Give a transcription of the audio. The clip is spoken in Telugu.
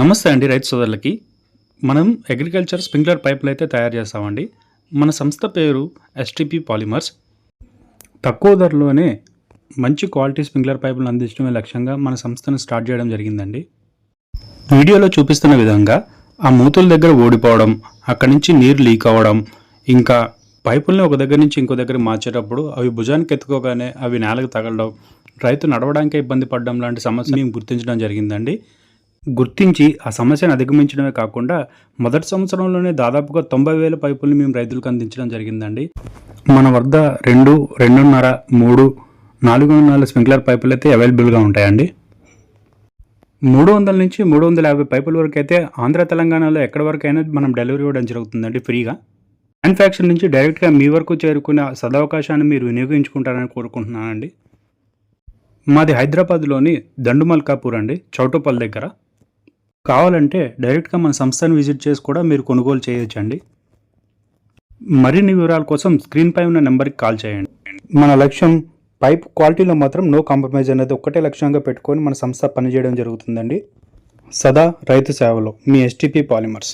నమస్తే అండి రైతు సోదరులకి. మనం అగ్రికల్చర్ స్ప్రింక్లర్ పైపులు అయితే తయారు చేస్తామండి. మన సంస్థ పేరు ఎస్టిపి పాలిమర్స్. తక్కువ ధరలోనే మంచి క్వాలిటీ స్ప్రింక్లర్ పైపులను అందించడమే లక్ష్యంగా మన సంస్థను స్టార్ట్ చేయడం జరిగిందండి. వీడియోలో చూపిస్తున్న విధంగా ఆ మూతుల దగ్గర ఓడిపోవడం అక్కడి నుంచి నీరు లీక్ అవ్వడం ఇంకా పైపుల్ని ఒక దగ్గర నుంచి ఇంకో దగ్గర మార్చేటప్పుడు అవి భుజానికి ఎత్తుకోగానే అవి నేలకు తగలడం రైతు నడవడానికే ఇబ్బంది పడడం లాంటి సమస్యలు మేము గుర్తించడం జరిగిందండి. గుర్తించి ఆ సమస్యను అధిగమించడమే కాకుండా మొదటి సంవత్సరంలోనే దాదాపుగా తొంభై వేల పైపుల్ని మేము రైతులకు అందించడం జరిగిందండి. మన వద్ద రెండు రెండున్నర మూడు నాలుగు వందల స్ప్రింక్లర్ పైపులు అయితే అవైలబుల్గా ఉంటాయండి. మూడు వందల నుంచి మూడు వందల యాభై పైపుల వరకు అయితే ఆంధ్ర తెలంగాణలో ఎక్కడి వరకు అయినా మనం డెలివరీ ఇవ్వడం జరుగుతుందండి ఫ్రీగా. మ్యానుఫ్యాక్చర్ నుంచి డైరెక్ట్గా మీ వరకు చేరుకునే సదవకాశాన్ని మీరు వినియోగించుకుంటారని కోరుకుంటున్నానండి. మాది హైదరాబాద్లోని దండుమల్కాపూర్ అండి చౌటుపల్ దగ్గర. కావాలంటే డైరెక్ట్గా మన సంస్థను విజిట్ చేసి కూడా మీరు కొనుగోలు చేయొచ్చండి. మరిన్ని వివరాల కోసం స్క్రీన్పై ఉన్న నెంబర్కి కాల్ చేయండి. మన లక్ష్యం పైప్ క్వాలిటీలో మాత్రం నో కాంప్రమైజ్ అనేది ఒక్కటే లక్ష్యంగా పెట్టుకొని మన సంస్థ పనిచేయడం జరుగుతుందండి. సదా రైతు సేవలో మీ ఎస్టీపీ పాలిమర్స్